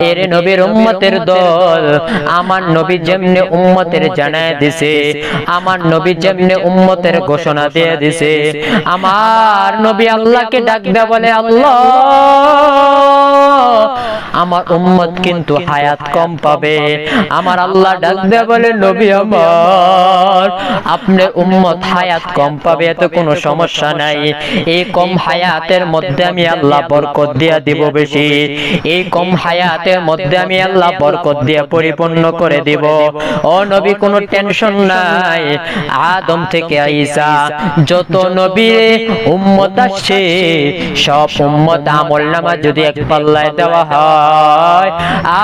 এর নবীর উম্মতের দল আমার নবী যেমনে উম্মতের জানায় দিছে আমার নবী যেমনে উম্মতের ঘোষণা দিয়ে দিছে আমার নবী আল্লাহকে ডাক দেয়া বলে আল্লাহ! আমার উম্মত কিন্তু হায়াত কম পাবে। আমার আল্লাহ ডাক দেয়া বলে নবী আমার আপনার উম্মত হায়াত কম পাবে এতে কোনো সমস্যা নাই। এই কম হায়াতের মধ্যে আমি আল্লাহ বরকত দিয়া দিব বেশি। এই কম হায়াতের মধ্যে আমি আল্লাহ বরকত দিয়া পরিপূর্ণ করে দিব। ও নবী কোনো টেনশন নাই। আদম থেকে আইসা যত নবী উম্মত আসছে সব উম্মত আমল নামা যদি এক পাল্লায় দেওয়া হয়।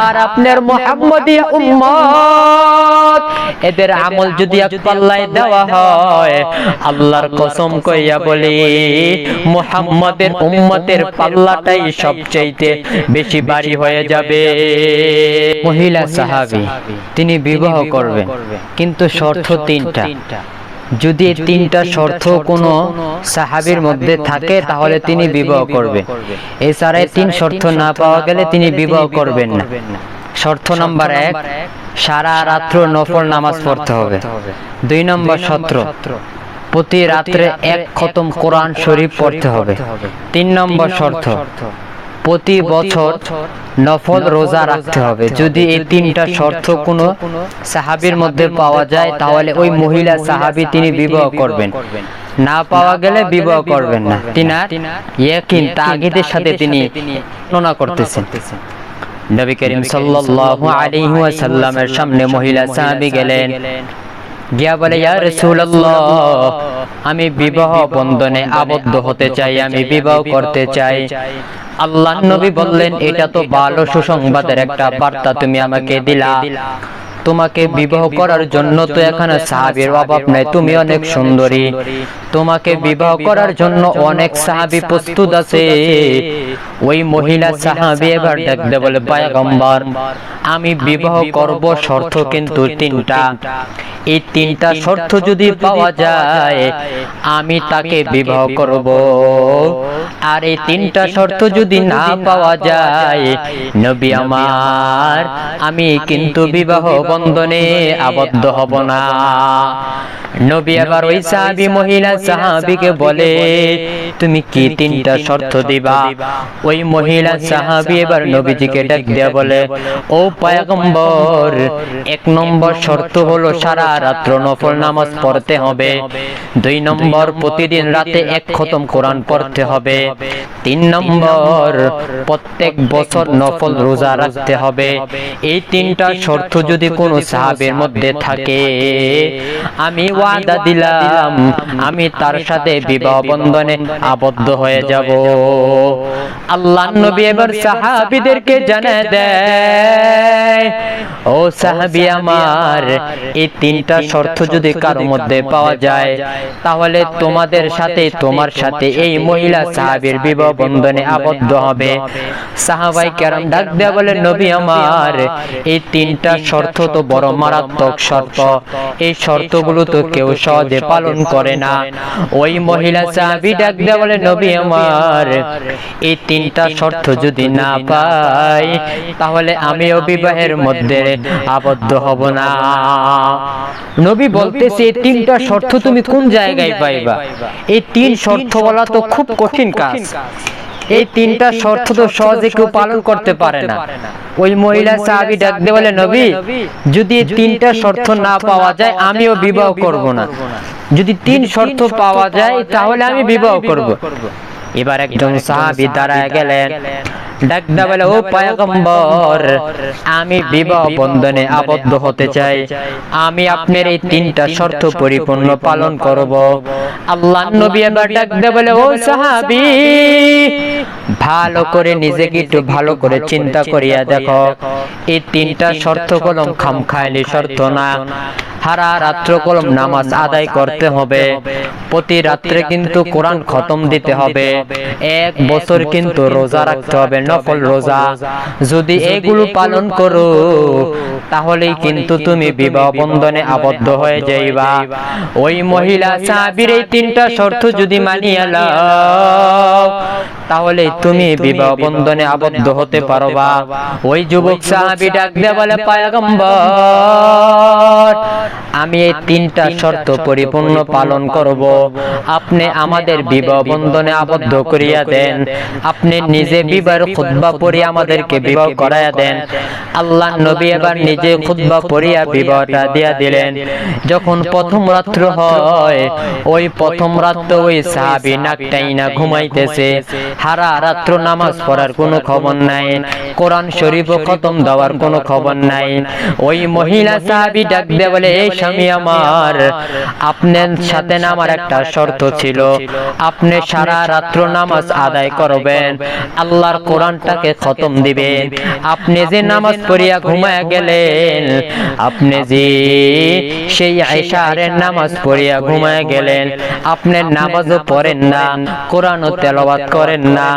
আর আপনার মোহাম্মদিয়া উম্মত, এদের আমল যদি এক দেওয়া হয়, আল্লাহর কসম কইয়া বলি, মুহাম্মাদের উম্মতের পাল্লাটাই সবচাইতে বেশি বাড়ি হয়ে যাবে। মহিলা সাহাবী, তিনি বিবাহ করবেন, কিন্তু শর্ত তিনটা। যদি এই তিনটা শর্ত কোনো সাহাবীর মধ্যে থাকে তাহলে তিনি বিবাহ করবে। এছাড়া তিন শর্ত না পাওয়া গেলে তিনি বিবাহ করবেন না। শর্ত নাম্বার এক সারা রাত্র নফল নামাজ পড়তে হবে। দুই নম্বর সত্র প্রতি রাত্রে এক খতম কোরআন শরীফ পড়তে হবে। তিন নম্বর শর্ত প্রতি বছর নফল রোজা রাখতে হবে। যদি এই তিনটা শর্ত কোনো সাহাবীর মধ্যে পাওয়া যায় তাহলে ওই মহিলা সাহাবী তিনি বিবাহ করবেন। না পাওয়া গেলে বিবাহ করবেন না। তিনার ইয়াকিন তাগিদের সাথে তিনি বর্ণনা করতেছেন। নবী করিম সাল্লাল্লাহু আলাইহি ওয়াসাল্লামের সামনে মহিলা সাহাবী গেলেন। গিয়া বলে ইয়া রাসূলুল্লাহ আমি বিবাহ বন্ধনে আবদ্ধ হতে চাই আমি বিবাহ করতে চাই। আল্লাহ নবী বললেন এটা তো ভালো সুসংবাদের একটা বার্তা তুমি আমাকে দিলা। তোমাকে বিবাহ করার জন্য তো এখানে সাহাবীর অভাব নাই তুমি অনেক সুন্দরী। তোমাকে বিবাহ করার জন্য অনেক সাহাবী প্রস্তুত আছে। ওই মহিলা সাহাবী এবার দেখতে বলে পয়গম্বর আমি বিবাহ করব শর্ত কিন্তু তিনটা। এই তিনটা শর্ত যদি পাওয়া যায় আমি তাকে বিবাহ করব। আর এই তিনটা শর্ত যদি না পাওয়া যায় নবী আমার আমি কিন্তু বিবাহ বন্ধনে আবদ্ধ হব না। নবী আবার ওই সাহাবি মহিলা সাহাবিকে বলে তুমি কি তিনটা শর্ত দিবা? ওই মহিলা সাহাবী এবার নবীজিকে ডাক দিয়া বলে ও পয়গম্বর এক নম্বর শর্ত হলো সারা রাত্র নফল নামাজ পড়তে হবে। দুই নম্বর, প্রতিদিন রাতে এক খতম কোরআন পড়তে হবে। তিন নম্বর, প্রত্যেক বছর নফল রোজা রাখতে হবে। এই তিনটা শর্ত যদি কোনো সাহাবের মধ্যে থাকে, আমি ওয়াদা দিলাম, আমি তার সাথে বিবাহ বন্ধনে আবদ্ধ হয়ে যাব। আল্লাহ নবী এবার সাহাবীদেরকে দেয়, ও সাহাবী আমার, এই তিনটা শর্ত যদি কারও মধ্যে পাওয়া যায় তাহলে তোমাদের সাথে তোমার সাথে এই মহিলা সাহাবীর বিবাহ বন্ধনে আবদ্ধ হবে। সাহাবাই কেরাম ডাক দেয়া বলে নবী আমার এই তিনটা শর্ত তো বড় মারাত্মক শর্ত। এই শর্তগুলো তো কেউ সহজে পালন করে না। ওই মহিলা সাহাবী ডাক দেয়া বলে নবী আমার এই তিনটা শর্ত যদি না পাই তাহলে আমিও বিবাহের মধ্যে আবদ্ধ হব না। নবী বলতেছে এই তিনটা শর্ত তুমি কোন জায়গায় পাইবা? এই তিন শর্ত বলা তো খুব কঠিন কাজ। এই তিনটা শর্ত তো সহজে কেউ পালন করতে পারে না। ওই মহিলা সাহাবি ডাক দিয়ে বলে নবী যদি তিনটা শর্ত না পাওয়া যায় আমিও বিবাহ করব না। যদি তিন শর্ত পাওয়া যায় তাহলে আমি বিবাহ করব। এবার একজন সাহাবি দাঁড়ায় গেলেন। ডাকদা বলে ও পয়গম্বর আমি বিবাহ বন্ধনে আবদ্ধ হতে চাই। আমি আপনার এই তিনটা শর্ত পরিপূর্ণ পালন করব। আল্লাহ নবী এবার ডাকদা বলে ও সাহাবি ভালো করে নিজেকে একটু ভালো করে চিন্তা করিয়া দেখো। এই তিনটা শর্ত কলম খাম খাইলে শর্ত না। হারা রাত্র কলম নামাজ আদায় করতে হবে। প্রতি রাত্রে কিন্তু কোরআন খতম দিতে হবে। এক বছর কিন্তু রোজা রাখতে হবে নফল রোজা। যদি এগুলো পালন করো তাহলেই কিন্তু তুমি বিবাহ বন্ধনে আবদ্ধ হয়ে যাইবা। ওই মহিলা সাহাবীর এই তিনটা শর্ত যদি মানিয়ে লও তাহলে তুমি বিবাহ বন্ধনে আবদ্ধ হতে পারবা। ওই যুবক সাহাবী ডাক বলে পায়গম্বর আমি এই তিনটা শর্ত পরিপূর্ণ পালন করব। আপনি আমাদের বিবাহ বন্ধনে আবদ্ধ করিয়া দেন। আপনি নিজে বিবাহের খুতবা পড়ে আমাদেরকে বিবাহ করাইয়া দেন। আল্লাহ নবী এবার নিজে খুতবা পড়িয়া বিবাহটা দিয়া দিলেন। যখন প্রথম রাত্র হয় ওই প্রথম রাত্র ওই সাহাবি নাকটাই না ঘুমাইতেছে। হারা রাত্র নামাজ পড়ার কোনো খবর নাই। কোরআন শরীফ খতম দেওয়ার কোনো খবর নাই। ওই মহিলা সাহাবি ডাক দিয়ে বলে এই স্বামী আমার আপনার সাথে না আমার একটা শর্ত ছিল। আপনি সারা রাত্র নামাজ আদায় করবেন। আল্লাহর কোরআনটাকে খতম দিবেন। আপনি যে নামাজ পড়িয়া ঘুমায় গেলেন আপনি যে সেই আয়সারের নামাজ পড়িয়া ঘুমায় গেলেন। আপনি নামাজও পড়েন না কোরআনও তেলাওয়াত করেন না।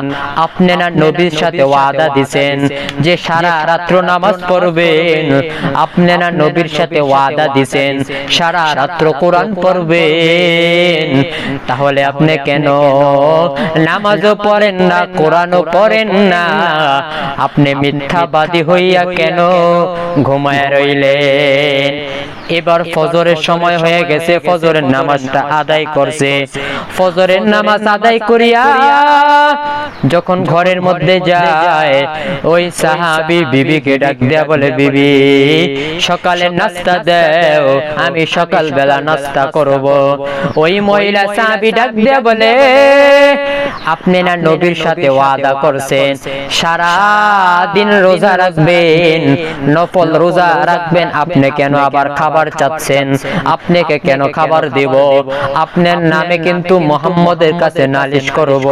আপনি না নবীর সাথে ওয়াদা দিছেন যে সারা রাত্র নামাজ পড়বেন। আপনি না নবীর সাথে ওয়াদা দিছেন সারা রাত্র কোরআন পড়বেন। তাহলে আপনি কেন নামাজও পড়েন না কোরআনও পড়েন না? আপনি মিথ্যাবাদী হইয়া কেন ঘুমায় রইলেন? এবার ফজরের সময় হয়ে গেছে ফজরের নামাজটা আদায় করছে। ফজরের নামাজ আদায় করিয়া যখন ঘরের মধ্যে যায় ওই সাহাবি বিবিকে ডাক দেয়া বলে বিবি সকালে নাস্তা দেও আমি সকাল বেলা নাস্তা করব। ওই মহিলা সাহাবি ডাক দেয়া বলে আপনি না নবীর সাথে ওয়াদা করছেন। সারা দিন রোজা রাখবেন। নফল রোজা রাখবেন। আপনি কেন আবার খাবার চাচ্ছেন আপনাকে কেন খাবার দেব? আপনার নামে কিন্তু মোহাম্মদের কাছে নালিশ করব।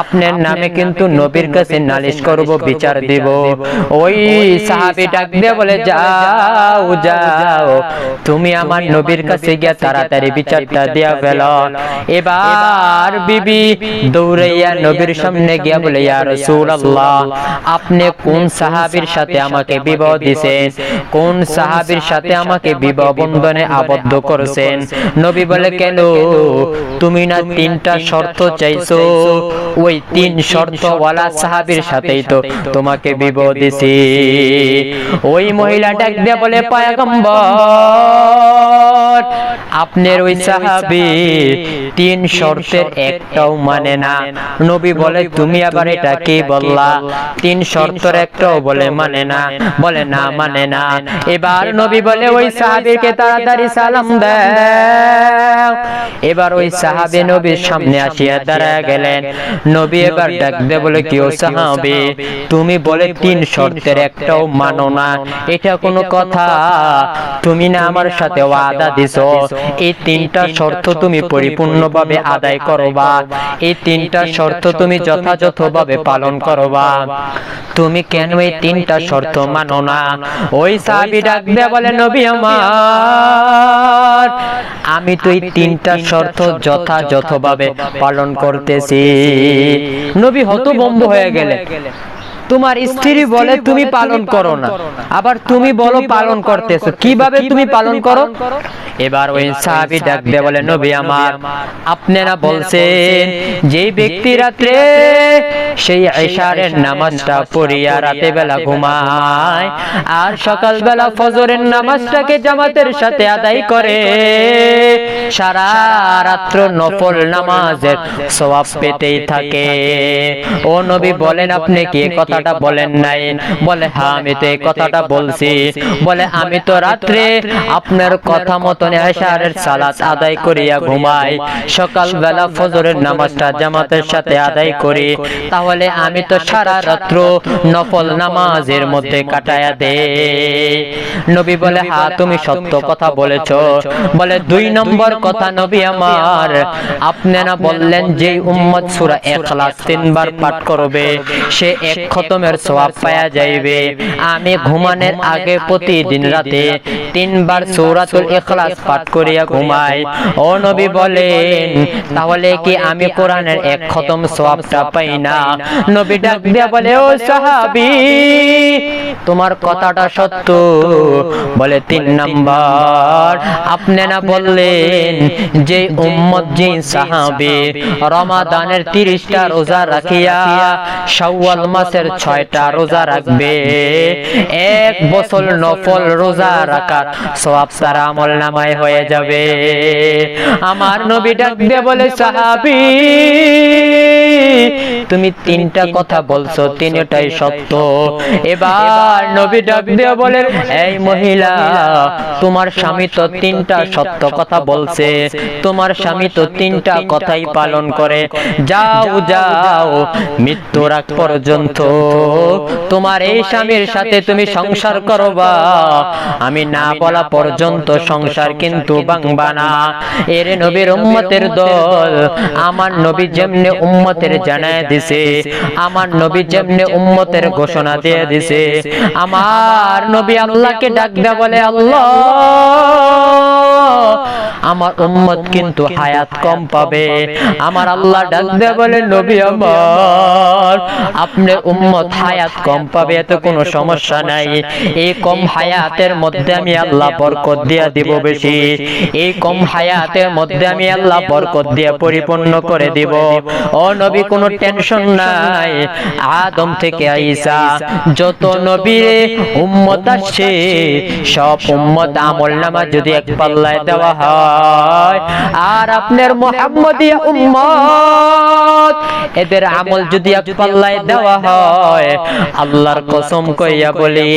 আপনার নামে কিন্তু নবীর কাছে নালিশ করব বিচার দিব। ওই সাহাবি ডাক দিয়ে বলে যাও যাও তুমি আমার নবীর কাছে গিয়া তাড়াতাড়ি বিচারটা দিয়া ফেল। এবার বিবি দৌড়াইয়া নবীর সামনে গিয়া বলে ইয়া রাসূলুল্লাহ আপনি কোন সাহাবীর সাথে আমাকে বিবাহ দিছেন? কোন সাহাবীর সাথে আমাকে বিবাহ বন্ধনে আবদ্ধ করেছেন। নবী বলে, কেন? তুমি না তিনটা শর্ত চাইছো। ওই তিন শর্ত ওয়ালা সাহাবীর সাথেই তো তোমাকে বিবাহ দিছি। ওই মহিলা ডাক দিয়ে বলে, পয়গম্বর, আপনার ওই সাহাবী তিন শর্তের একটাও মানে না। নবী বলে, তুমি আবার এটা কি বললা? তিন শর্তের একটাও বলে মানে না? বলে, না মানে না। এবার নবী বলে, ওই সাহাবীকে তাড়াতাড়ি সালাম দাও। এবার ওই সাহাবী নবীর সামনে আসিয়া গেলেন। নবী এবার ডাক দে বলে কি ও সাহাবী তুমি বলে তিন শর্তের একটাও মানো না। এটা কোনো কথা। তুমি না আমার সাথে ওয়াদা দিছো। এই তিনটা শর্ত তুমি পরিপূর্ণভাবে আদায় করবা। এই তিনটা শর্ত তুমি যথাযথভাবে পালন করবা। তুমি কেন এই তিনটা শর্ত মানো না? ওই সাহাবী ডাক দিয়ে বলে নবী আমার আমি তো এই তিনটা শর্ত যথাযথভাবে পালন করতেছি। নবী হতবম্ব হয়ে গেলে। তোমার স্ত্রী বলে তুমি পালন করো না। আবার তুমি বলো পালন করতেছো। কীভাবে তুমি পালন করো? এবার ওই সাহাবী ডাক দিয়ে বলে নবী আমার আপনারা বলছেন যে ব্যক্তি রাত্রে সেই ইশারের নামাজটা পড়িয়া রাতে বেলা ঘুমায়। আর সকাল বেলা ফজরের নামাজটাকে জামাতের সাথে আদায় করে। সারা রাত্র নফল নামাজের সওয়াব পেতেই থাকে। ও নবী বলেন আপনি কি এ কথাটা বলেন নাই বলে হ্যাঁ আমি তো এই কথাটা বলছি বলে আমি তো রাত্রে আপনার কথা মতন এশারের সালাত আদায় করিয়া ঘুমাই। সকাল বেলা ফজরের নামাজটা জামাতের সাথে আদায় করি। তাহলে আমি তো সারা রাত্র নফল নামাজের মধ্যে কাটায়া দে। নবী বলে হ্যাঁ তুমি সত্য কথা বলেছ। বলে দুই নম্বর কথা নবী আমার। আপনারা বললেন যে উম্মত সূরা ইখলাস তিনবার পাঠ করবে। সে এক খত খতমের সওয়াব পাওয়া যাইবে। আমি ঘুমানোর আগে প্রতিদিন রাতে তিনবার সূরাতুল ইখলাস পাঠ করিয়া ঘুমাই। ও নবী বলেন, তাহলে কি আমি কোরআনের এক খতম সওয়াবটা পাই না? নবী ডাক দিয়া বলে, ও সাহাবী, তোমার কথাটা সত্য। বলে, তিন নাম্বার, আপনি না বললেন যে উম্মত যে সাহাবী, রমাদানের তিরিশটা রোজা রাখিয়া শাওয়াল মাসের ছয়টা রোজা রাখবে। এক বছর নফল রোজা রাখার সওয়াব তারা আমল নামায় হয়ে যাবে। আমার নবী ডাক দিয়ে বলে সাহাবী তুমি তিনটা কথা বলছো তিনটাই সত্য। এবার নবী ডাক দিয়ে বলেন এই মহিলা তোমার স্বামী তো তিনটা সত্য কথা বলছে। তোমার স্বামী তো তিনটা কথাই পালন করে। যাও যাও মৃত্যুর আগ পর্যন্ত। তোমার এই স্বামীর সাথে তুমি সংসার করবা। আমি না বলা পর্যন্ত সংসার কিন্তু বাংবা না। এর নবীর উম্মতের দল আমার নবী যেমনে উম্মতের জানায় দিছে, আমার নবী যেমনে উম্মতের ঘোষণা দিয়ে দিছে। আমার নবী আল্লাহকে ডাক দেয়া বলে, আল্লাহ আমার উম্মত কিন্তু হায়াত কম পাবে। আমার আল্লাহ ডাক দেয়া বলে, নবী আমার, আপনি উম্মত হায়াত কম পাবে, এতে কোনো সমস্যা নাই। এই কম হায়াতের মধ্যে আমি আল্লাহ বরকত দিয়া দিব বেশি। এই কম হায়াতের মধ্যে আমি আল্লাহ বরকত দিয়া পরিপূর্ণ করে দিব। ও নবী, কোনো টেনশন নাই। আদম থেকে আইসা যত নবীর উম্মত আসছে সব উম্মত আমল নামা যদি এক পাল্লায় দেওয়া হয় আর আপনার মোহাম্মদিয়া উম্মত এদের আমল যদি এক পাল্লায় দেওয়া হয় আল্লাহর কসম কইয়া বলি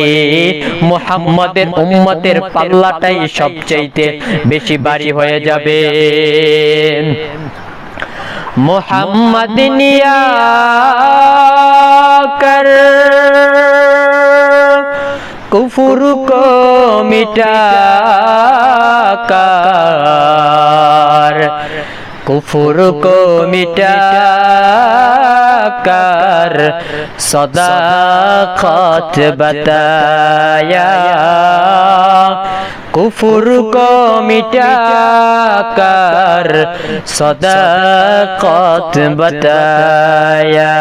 মুহাম্মাদের উম্মতের পাল্লাটাই সবচাইতে বেশি বাড়ি হয়ে যাবে মোহাম্মদ নিয়া কর কুফুর কমিটা কুফুর কমিটা সদা খত বতায়া। কুফুর কমিটা সদা খত বতায়া।